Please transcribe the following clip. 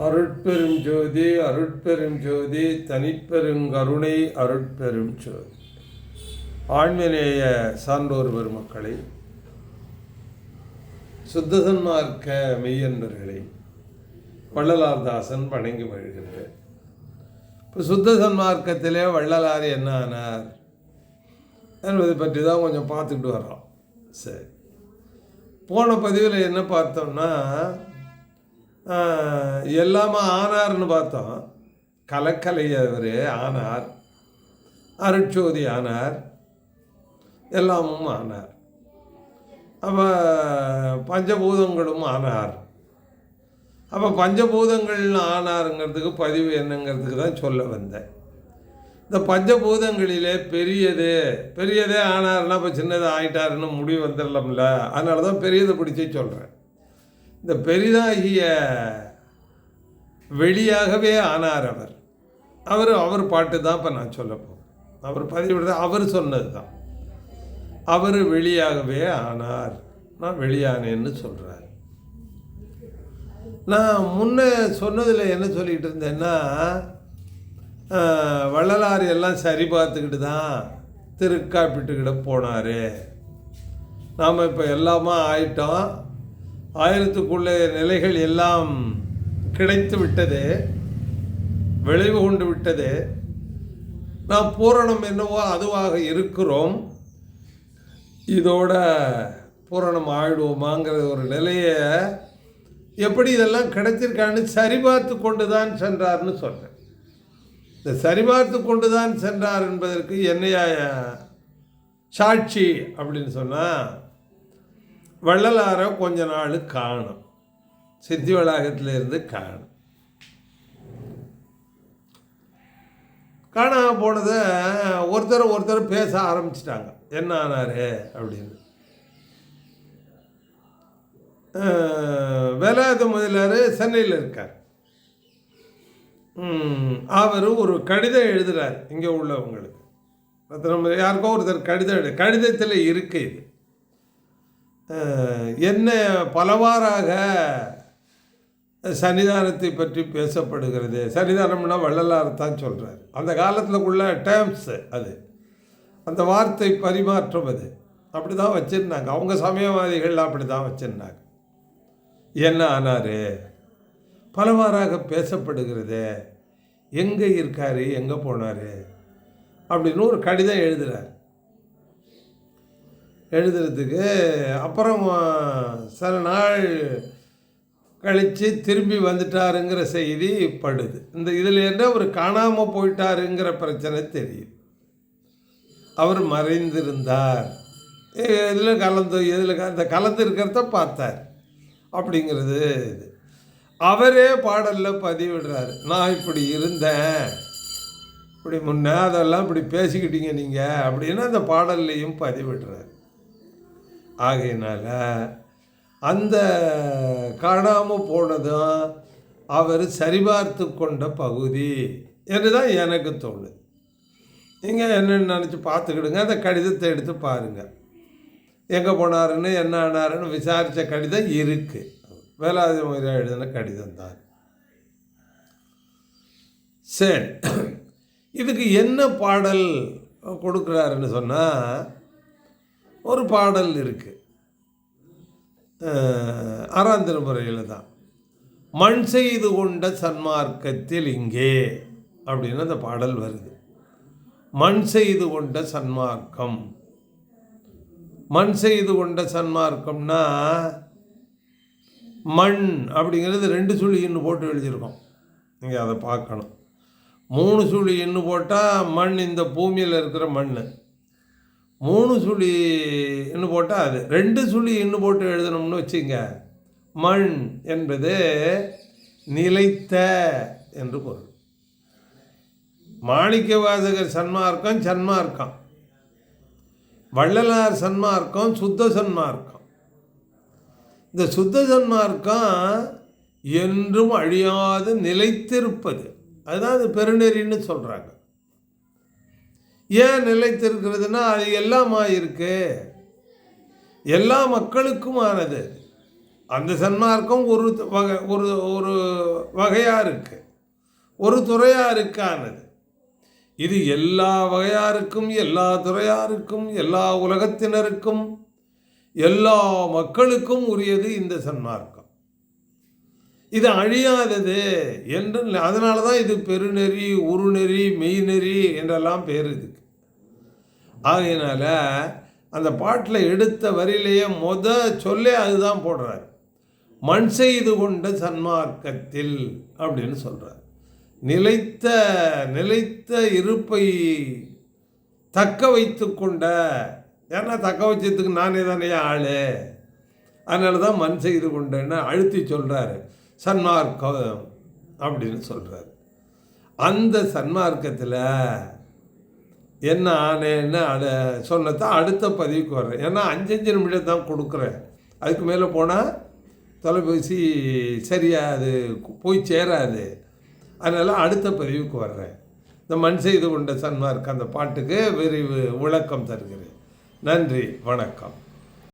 அருட்பெரும் ஜோதி அருட்பெரும் ஜோதி தனிப்பெருங்கருணை அருட்பெரும் ஜோதி. ஆண்மநேய சான்றோர் பெருமக்களை சுத்தசன்மார்க்க மெய்யன்பர்களை வள்ளலார்தாசன் வணங்கி வருகின்றேன் இப்போ சுத்த சன்மார்க்கத்திலே வள்ளலார் என்ன ஆனார் என்பதை பற்றி தான் கொஞ்சம் பார்த்துக்கிட்டு வரோம் சரி. போன பதிவில் என்ன பார்த்தோம்னா எல்லாமே ஆனார்னு பார்த்தோம். கலக்கலையவர் ஆனார். அருட்சோதி ஆனார். எல்லாமும் ஆனார். அப்போ பஞ்சபூதங்களும் ஆனார். அப்போ பஞ்சபூதங்கள் ஆனாருங்கிறதுக்கு பதிவு என்னங்கிறதுக்கு தான் சொல்ல வந்தேன். இந்த பஞ்சபூதங்களிலே பெரியது பெரியதே ஆனார்னா இப்போ சின்னது ஆயிட்டாருன்னு முடிவு வந்துடலாம்ல அதனால தான் பெரியதை பிடிச்சி சொல்கிறேன் இந்த பெரிதாகிய வெளியாகவே ஆனார் அவர். அவர் அவர் பாட்டு தான் இப்போ நான் சொல்ல போகிறேன் அவர் பதிவிடுறது அவர் சொன்னது தான். அவர் வெளியாகவே ஆனார். நான் வெளியானேன்னு சொல்கிறார் நான் முன்ன சொன்னதில் என்ன சொல்லிகிட்டு இருந்தேன்னா வள்ளலார் எல்லாம் சரி பார்த்துக்கிட்டு தான் திருக்காப்பிட்டுக்கிட்ட போனார். நாம் இப்போ எல்லாமே ஆயிட்டோம். ஆயிரத்துக்குள்ளே நிலைகள் எல்லாம் கிடைத்து விட்டது விளைவு கொண்டு விட்டது. நாம் பூரணம் என்னவோ அதுவாக இருக்கிறோம். இதோட பூரணம் ஆயிடுவோமாங்கிற ஒரு நிலையை எப்படி இதெல்லாம் கிடைச்சிருக்கான்னு சரிபார்த்து கொண்டு தான் சென்றார்னு சொல்கிறேன் இந்த சரிபார்த்து கொண்டு தான் சென்றார் என்பதற்கு என்னையா சாட்சி அப்படின்னு சொன்னால் வள்ளலாரை கொஞ்ச நாள் காணும். சித்தி வளாகத்தில் இருந்து காணும். காணாமல் போனதை ஒருத்தர் ஒருத்தர் பேச ஆரம்பிச்சிட்டாங்க. என்ன ஆனாரு அப்படின்னு. வேலாயுத முதலியார் சென்னையில் இருக்கார். அவர் ஒரு கடிதம் எழுதுறார் இங்கே உள்ளவங்களுக்கு. யாருக்கோ ஒருத்தர் கடிதம் எழுது கடிதத்தில் இருக்கு இது. என்ன பலவாறாக சன்னிதானத்தை பற்றி பேசப்படுகிறது. சன்னிதானம்னா வள்ளலார் தான் சொல்கிறார் அந்த காலத்தில் உள்ள டேர்ம்ஸு அது. அந்த வார்த்தை பரிமாற்றம் அது. அப்படி தான் வச்சுருந்தாங்க. அவங்க சமயவாதிகள் அப்படி தான் வச்சுருந்தாங்க. என்ன ஆனார்? பலவாறாக பேசப்படுகிறது. எங்கே இருக்கார்? எங்கே போனார்? அப்படின்னு ஒரு கடிதம் எழுதுகிறார் எழுதுறதுக்கு. அப்புறம் சில நாள் கழித்து திரும்பி வந்துட்டாருங்கிற செய்தி படுது. இந்த இதில் என்ன அவர் காணாமல் போயிட்டாருங்கிற பிரச்சனை தெரியுது. அவர் மறைந்திருந்தார். இதில் கலந்து இதில் அந்த கலந்து இருக்கிறத பார்த்தார். அப்படிங்கிறது இது. அவரே பாடலில் பதிவிடுறாரு. நான் இப்படி இருந்தேன். இப்படி முன்னே அதெல்லாம் இப்படி பேசிக்கிட்டீங்க நீங்கள் அப்படின்னு அந்த பாடல்லையும் பதிவிடுறாரு. ஆகையினால் அந்த காணாமல் போனதும் அவர் சரிபார்த்து கொண்ட பகுதி என்று தான் எனக்கு தோணுது. நீங்கள் என்னென்னு நினச்சி பார்த்துக்கிடுங்க அந்த கடிதத்தை எடுத்து பாருங்கள் எங்கே போனாருன்னு என்ன ஆனாருன்னு விசாரித்த கடிதம் இருக்குது வேலாயுத முறையாக எழுதின கடிதம் தான் சரி. இதுக்கு என்ன பாடல் கொடுக்குறாருன்னு சொன்னால் ஒரு பாடல் இருக்குது ஆறாம் திருமுறையில் தான். மண் செய்து கொண்ட சன்மார்க்கத்தில் இங்கே அப்படின்னு அந்த பாடல் வருது. மண் செய்து கொண்ட சன்மார்க்கம் மண் செய்து கொண்ட சன்மார்க்கம்னா மண் அப்படிங்கிறது ரெண்டு சுழி இன்னு போட்டு எழுதியிருக்கோம். நீங்கள் அதை பார்க்கணும். மூணு சுழி இன்னு போட்டால் மண் இந்த பூமியில் இருக்கிற மண் மூணு சுழி இன்னு போட்டால் அது. ரெண்டு சுழி இன்னு போட்டு எழுதணும்னு வச்சுங்க. மண் என்பது நிலைத்த என்று பொருள். மாணிக்க வாசகர் சன்மார்க்கம் சன்மார்க்கம். வள்ளலார் சன்மார்க்கம் சுத்த சன்மார்க்கம். இந்த சுத்த சன்மார்க்கம் என்றும் அழியாது நிலைத்திருப்பது. அதுதான் அது பெருநெறின்னு சொல்கிறாங்க ஏன் நிலைத்திருக்கிறதுனா அது எல்லாமா இருக்கு எல்லா மக்களுக்கும் ஆனது அந்த சன்மார்க்கம் ஒரு வகை ஒரு ஒரு வகையாக இருக்குது ஒரு துறையாக இருக்கானது இது எல்லா வகையாருக்கும் எல்லா துறையாருக்கும் எல்லா உலகத்தினருக்கும் எல்லா மக்களுக்கும் உரியது இந்த சன்மார்க்கம். இது அழியாதது என்று அதனால தான் இது பெருநெறி உருநெறி மெய்நெறி என்றெல்லாம் பேர் இதுக்கு ஆகையினால அந்த பாட்டில் எடுத்த வரியிலேயே மொத சொல்லே அதுதான் போடுறார். மண் செய்து கொண்ட சன்மார்க்கத்தில் அப்படின்னு சொல்கிறார் நிலைத்த நிலைத்த இருப்பை தக்க வைத்து கொண்ட ஏன்னா தக்க வச்சதுக்கு நானே தானே ஆள். அதனால தான் மண் செய்து கொண்டேன்னு அழுத்தி சொல்கிறாரு சன்மார்க்கம் அப்படின்னு சொல்கிறார் அந்த சன்மார்க்கத்தில் என்ன ஆனேன்னு அதை சொன்னதான் அடுத்த பதிவுக்கு வர்றேன். ஏன்னா அஞ்சஞ்சு நிமிடம் தான் கொடுக்குறேன். அதுக்கு மேலே போனால் தொலைபேசி சரியாக அது போய் சேராது. அதனால் அடுத்த பதிவுக்கு வர்றேன். இந்த மண் செய்து கொண்ட சன்மார்க் அந்த பாட்டுக்கு விரிவு விளக்கம் தருகிறேன். நன்றி வணக்கம்.